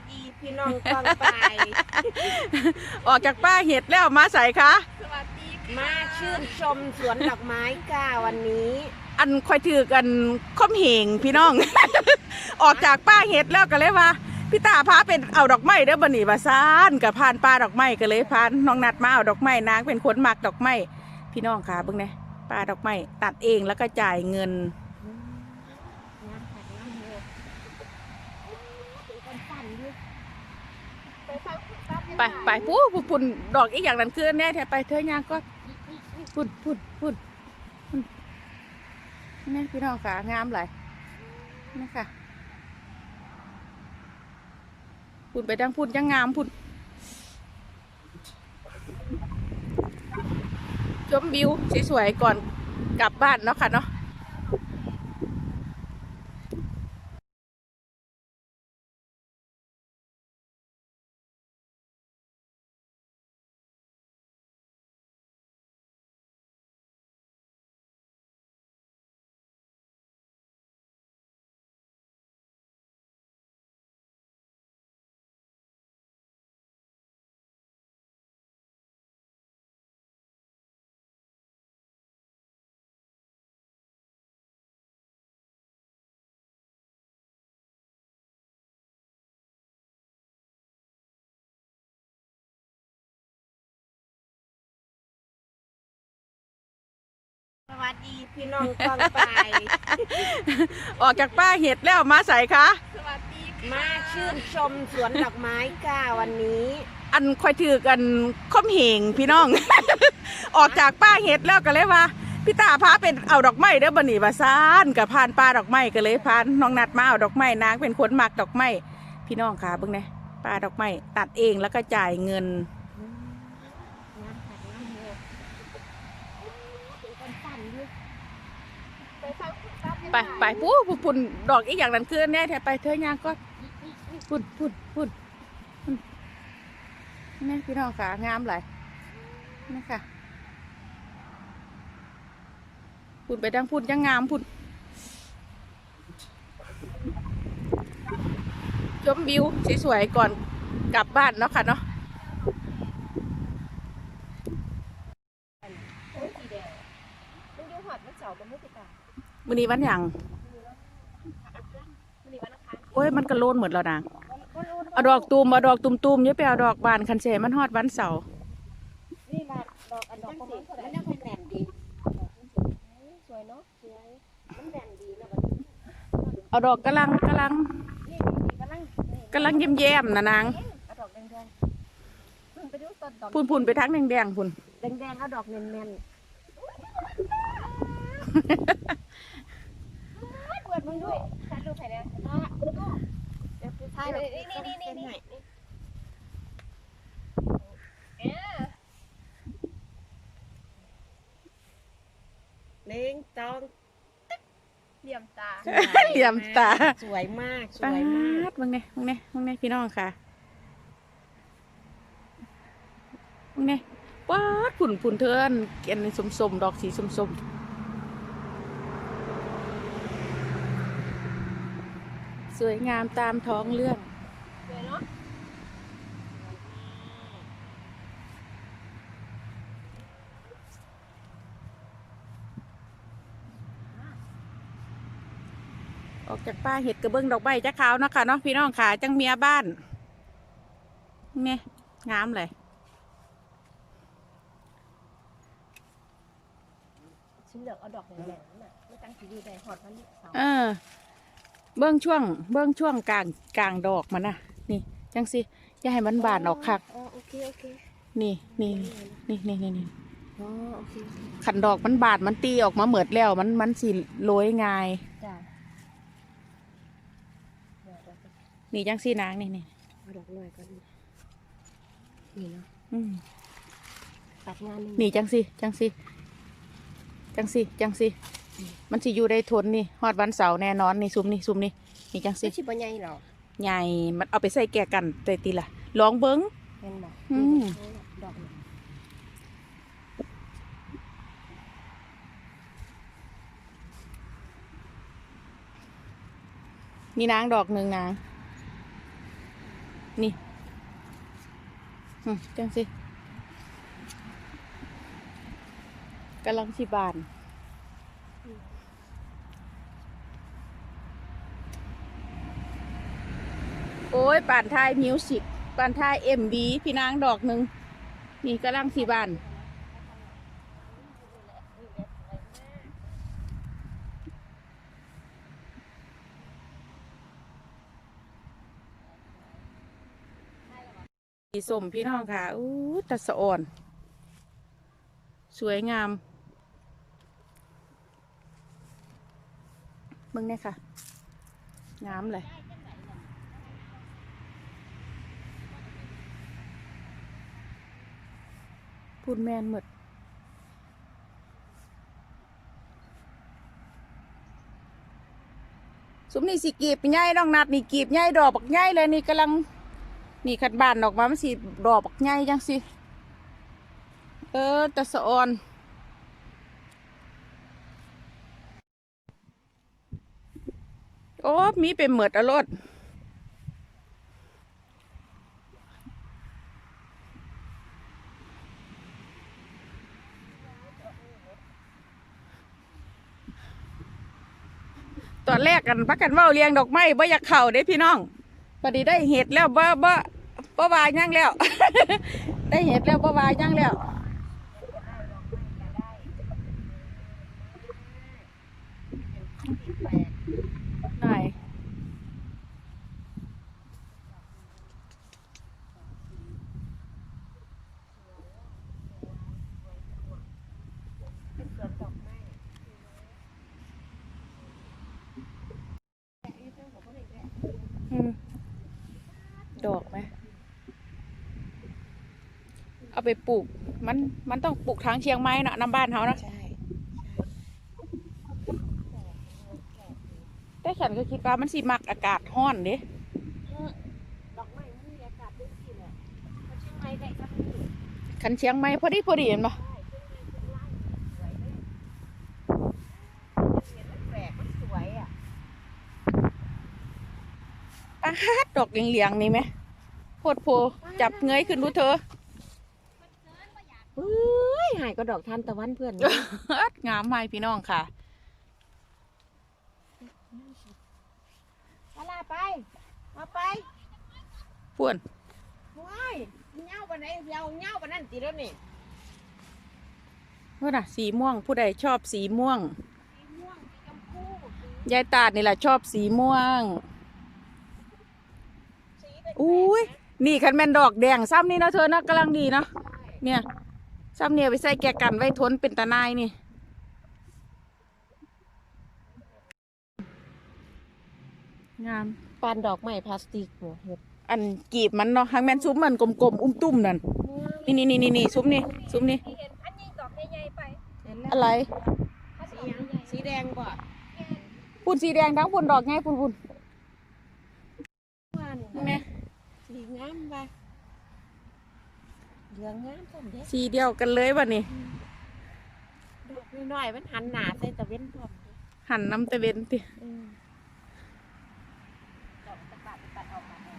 สดีพี่น้องกองไป ออกจากป้าเห็ดแล้วมาใส่คะสวัสดีค่ะมาชื่นชมสวนดอกไม้ก้าวันนี้ อันคอยถือกันค้มเหงพี่น้อง ออกจากป้าเห็ดแล้วก็เลยว่าพี่ตาพาเป็นเอาดอกไม้เด้อบันนี่บาซานกับพานป้าดอกไม้ก็เลยพานน้องนัดมาเอาดอกไม้นางเป็นคนมักดอกไม้พี่น้องค่ะเบิ่งเนี่ยป้าดอกไม้ตัดเองแล้วก็จ่ายเงินน้ำผัดน้ำเหือกเป็นคนสั่นด้วย ไปไปไปปู้ปุ่นดอกอีกอย่างนั้นคือแน่แท้ไปเธอยางก็พุ่นพุ่นพุ่นพุ่นนี่พี่น้องค่ะงามหลยนี่ค่ะพุ่นไปทางพุ่นยังงามพุ่นชมวิวสวยๆก่อนกลับบ้านเนาะค่ะเนาะ วัสดีพี่น้องกองไปออกจากป้าเห็ดแล้วมาใส่คะสวัสดีค่ะมาชื่นชมสวนดอกไม้ก้าวันนี้ อันคอยถือกันค้มเหงพี่น้อง ออกจากป้าเห็ดแล้วก็เลยว่าพี่ตาพาเป็นเอาดอกไม้เด้อบันนี่บาซานกับพานป้าดอกไม้ก็เลยพานน้องนัดมาเอาดอกไม้นางเป็นคนมักดอกไม้พี่น้องค่ะเบิ่งเนี่ยป้าดอกไม้ตัดเองแล้วก็จ่ายเงินน้ำผัดน้ำเหือกเป็นคนสั่นด้วย ไปฟังคุณตั้ม ไปไปปู้ปุ่นดอกอีกอย่างนั้นคือแน่แท้ไปเธอยางก็พุ่นพุ่นพุ่นพุ่นนี่พี่น้องค่ะงามหลายนี่ค่ะพุ่นไปทางพุ่นยังงามพุ่นชมวิวสวยๆก่อนกลับบ้านเนาะค่ะเนาะ โอ้ยสีแดงมึงดูหอดมันเสาร์กับมือติดตา วันนี้วันหยังวันนี้วันอังคารโอ้ยมันกระโลนหมดแล้วนะวันรุ่นเอาดอกตูมเอาดอกตุมๆอย่าไปเอาดอกบานคันเสมันฮอดวันเสาร์นี่ละดอกอันดอกประมาณเท่าไหร่มันยังเป็นแหลมดีสวยเนาะสวยมันแหลมดีนะบัดนี้เอาดอกกำลังกำลังนี่นี่กำลังนี่กำลังเยี่ยมแย้มๆนะนางเอาดอกแดงๆมึงไปดูต้นดอกพุ่นพุ่นไปทางแดงๆพุ่นแดงๆเอาดอกแน่นเปิ ดมึงด้วยถ่ายรูปถ่ายแล้วอะดูเดี๋ยวถ่ายเลยนี่นี่นี่นี่นี่เอ๊ะๆหนึ่งสองเหลี่ยมตาเหลี่ยมตา สวยมาก สวยมากมึงเนี่ยมึงเนี่ยมึงเนี่ยพี่น้องค่ะมึงเนี่ยว้าดผุ่นผุ่นเทินเกียนสมสมๆดอกสีสมสม สวยงามตามท้องเรื่องสวยเนาะออกจากป้าเห็ดกระเบื้องดอกใบจะขาวเนาะคะเนาะพี่น้องค่ะจังเมียบ้านเนี่ยงามเลยฉันเลือกเอาดอกแหลมๆน่ะไม่ตั้งสีดีแต่หอดมันเสาร์เออ เบื้องช่วง เบื้องช่วงกลางกลางดอกมันนะนี่จังสิอย่าให้มันบานออกคักอ๋อโอเคโอเคนี่นี่นี่นี่นี่นี่อ๋อโอเคโอเคขันดอกมันบาดมันตีออกมาเหมือดแล้ว มันมันสิโรยง่ายจ้ะนี่จังสินางนี่นี่เอาดอกหน่อยก็ดีนี่เนาะอืมตัดงานหนึ่งนี่จังสิจังสิจังสิจังสิ มันสิอยู่ได้ทนนี่ฮอดวันเสาร์แน่นอนนี่ซุมนี่ซุมนี่นี่จังสิไม่ใช่ปัญญาหรอกใหญ่มันเอาไปใส่แก่กันแต่ตีละลองเบิ้งเห็นบอกอืมดอกหนึ่งนี่นางดอกหนึ่งนาง นี่อืมจังสิกำลังสิบาน โอ้ยป่านทายมิวสิกป่านทายเอ็มบีพี่นางดอกหนึ่งนี่กำลังสีบานสีส้มพี่น้องค่ะอู้ตัดสะอ่อน สวยงามเบิ่งเนี่ยค่ะงามเลย พูดแมนหมดสุมนี่สิกีบใหญ่น้องนัดนี่กีบใหญ่ดอกบักใหญ่เลยนี่กำลังนี่ขัดบานออกมามันสิดอกบักใหญ่จังสิเออต่สะออนโอ้มีเป็นเหมือดอรด ตอนแรกกันพักกันเว่าเลี้ยงดอกไม้บ่อยากเข่าได้พี่น้องพอดีได้เห็ดแล้วบ่บ่บ่วายย่างแล้ว ได้เห็ดแล้วบ่วายย่างแล้วไหนอืมดอกไหม เอาไปปลูก มันมันต้องปลูกทางเชียงไม้เนาะน้ำบ้านเขาเนาะใช่แต่ฉันก็คิดว่ามันสิมักอากาศร้อนเด้ดอกไม้มันมีอากาศด้วยสิแหละเขาเชียงใหม่ได้สักทีคันเชียงไม้พอดีพอดีเห็นปะแปลกมันสวยอะปาดดอกเหลียงๆนี่ไหมโพดโพจับเงยขึ้นดูเธอ เฮ้ยหายก็ดอกทานตะวันเพื่อน งามไหมพี่น้องค่ะมาลาไป มาไปป่วนว้ายเงาปานไหนเงาเงาปานนั่นตีแล้วนี่ว่าน่ะ สีม่วง ผู้ใดชอบสีม่วง สีม่วงสีชมพูสียายตาดนี่แหละชอบสีม่วงสีเป็นอุ้ยนี่คันแมนดอกแดงซ้ำนี่นะเธอนะกำลังดีเนาะเนี่ย ซ้ำเนี่ยไปใส่แกะกันไว้ทนเป็นตาหนายนี่งามปานดอกไม้พลาสติกหมเห็ดอันกีบมันเนาะหางแมนซุ้มมันกลมๆอุ้มตุ้มนั่นนี่นี่นี่นี่นี่ซุ้มนี่ซุ้มนี่เห็นอันนี้ดอกใหญ่ๆไปเห็นแล้วอะไรสีหยังสีแดงบ่ปุ่นสีแดงทั้งปุ่นดอกไงปุ่นปุ่นว่านี่แม่สีงามไป เหลืองงามผมเด้สีเดียวกันเลยวันนี้ดอกน้อยๆมันหันหน้าใส่ตะเว้นพร้อมเด้หันน้ำตะเวนติอืมดอกตะปัดตัดออกมาเลย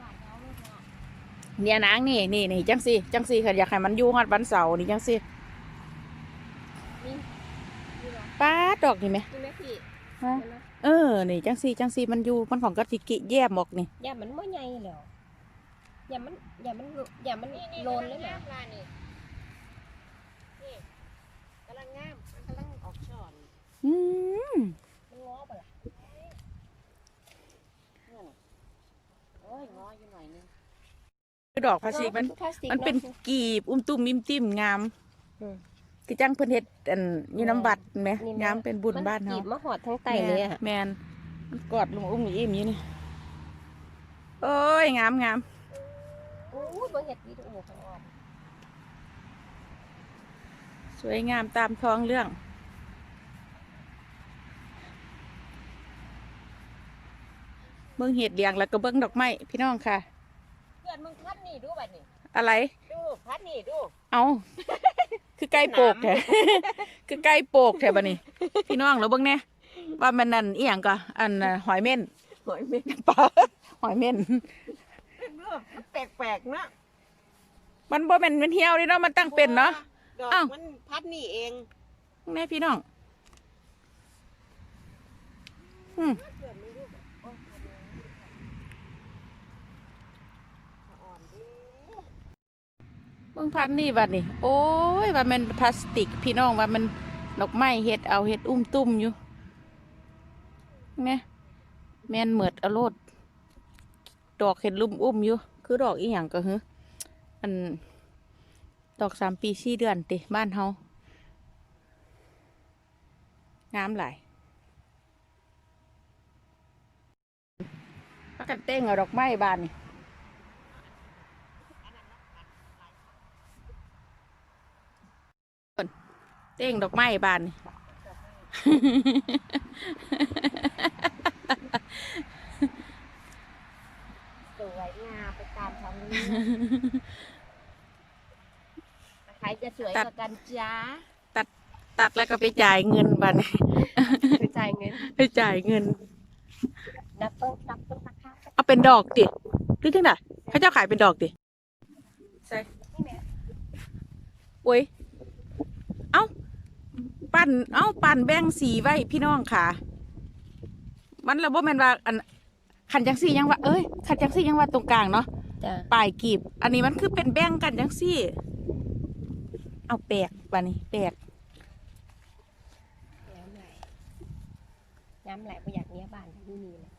ปาดเอาลูกเนาะเนี่ยนางนี่นี่นี่จังสีจังสีค่ะอยากให้มันอยู่ฮอดวันเสาร์นี่จังสีนี่นี่เหรอป้าดดอกนี่ไหมนี่ไหมพี่ฮะเห็นไหมเออนี่จังสีจังสีมันอยู่มันของกะทิกิแย่หมอกนี่อย่ามันไม่ใหญ่แล้ว อย่ามันอย่ามันอย่ามันโลนเลยแหมนี่นี่กำลังงามมันกำลังออกช่อนอืมมันง้อปะล่ะนั่นโอ้ยง้ออยู่หน่อยนึงดอกพลาสติกมันพลาสติกมันเป็นอะกีบ อุ้มตุ้มมิมติ้มงามอืมคือจังเพิ่นเฮ็ดอันอยู่น้ำบัตรไหมนี่นะงามเป็นบุญบ้านมัเฮาจีบมาหอดทั้งไตเลยอะแมนมันกอดลุงอุ้มอิ่มอยู่นี่โอ้ยงามงามโอ้ยเบิ่งเห็ดวิดีโอของออมสวยงามตามท้องเรื่อง เบิ่งเห็ดเลียงแล้วก็เบิ่งดอกไม้พี่น้องค่ะ เพื่อนมึงพัดนี่ดูบัดนี่อะไร ดูพัดนี่ดู เอาคือไก่โปกแท้คือไก่โปกแท้บัดนี้ พี่น้องแล้วเบิ่งแน่ว่ามันนั่นอีหยังก็อันน่ะหอยเม่นหอยเม่นปลาหอยเม่น ปลกๆเนาะมันบ่แม่นมันเหี่ยวนี่เนาะมันตั้งเป็นเนาะ ดอกอ้าว มันพัดนี่เองแม่พี่น้องอืมอ่อนดิเบิ่งพันนี่บัดนี่โอ้ยว่ามันพลาสติก พี่น้องว่ามันดอกไม้เฮ็ดเอาเฮ็ดอุ้มตุ้มอยู่แม่แม่นเหมิดเอาโลด ดอกเห็ดลุ่มอุ้มอยู่ คือดอกอีหยังก็คืออัน ดอกสามปีสี่เดือนติบ้านเฮางามหลายพักกันเต้งเอาดอกไม้บานนี่เต้งดอกไม้บานนี่ สวยงามไปตามท้องเรื่อง ใครจะสวยกว่ากันจ้าตัดแล้วก็ไปจ่ายเงินบานนี่ไปจ่ายเงินไปจ่ายเงินดับเบิ้ลดับเบิ้ลราคาเอาเป็นดอกดิหรือจังไดเขาเจ้าขายเป็นดอกดิใช่นี่แม่โอ้ยเอ้าปั่นเอ้าปั่นแบ่งสีไว้พี่น้องค่ะ มันระบบแมนว่าอันขันจังซี่ยังว่าเอ้ยขันจังซี่ยังว่าตรงกลางเนาะ จ้าปลายกีบ อันนี้มันคือเป็นแบ่งกันจังซี่ เอาแปลกบานี้แปลกน้ำไหลน้ำไหลไปอยากเนี้ยบ้านที่นี่เลย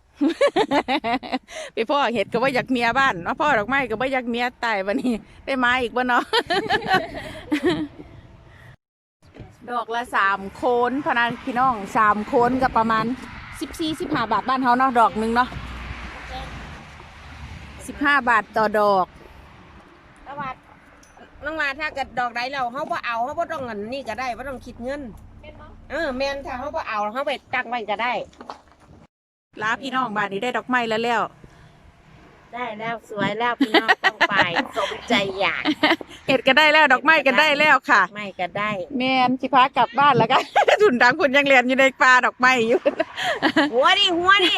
ไปพ่อเห็ดก็ว่าอยากเมียบ้านเนาะพ่อดอกไม้ก็ว่าอยากเมียตายวันนี้ได้มาอีกบ่เนาะ ดอกละสามโคนพะนันพี่น้องสามโคนกับประมาณสิบสี่สิบห้าบาทบ้านเฮาเนาะดอกหนึ่งเนาะ สิบห้าบาทต่อดอกแต่ว่าน้องมาถ้าเกิดดอกใดเราเขาบ่เอาเขาบ่ต้องเงินนี่ก็ได้บ่ต้องคิดเงินเออแม่นถ้าเขาบ่เอาเขาไปตักไว้ก็ได้ ลาพี่น้องบ้านนี้ได้ดอกไม้แล้วแล้ว ได้แล้วสวยแล้วพี่น้องต้องไปสมใจอยากเห็ดก็ได้แล้วดอกไม้ก็ได้แล้วค่ะไม่ก็ได้ แมนสิพากลับบ้านแล้วกัน ถุนดังคุณยังเรียนอยู่ในป่าดอกไม้อยู่ หัวดิหัวดิ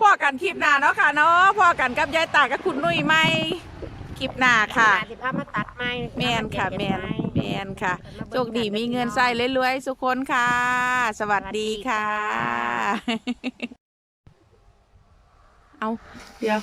พ่อกันคลิปหน้าเนาะค่ะเนาะพ่อกันกับยายตากับคุณนุ่ยไม่คลิปหน้าค่ะสิพามาตัดไม้แมนค่ะแมนแมนค่ะโชคดีมีเงินใส่รวยๆสุกคนค่ะ สวัสดีค่ะ เอาเดี๋ยว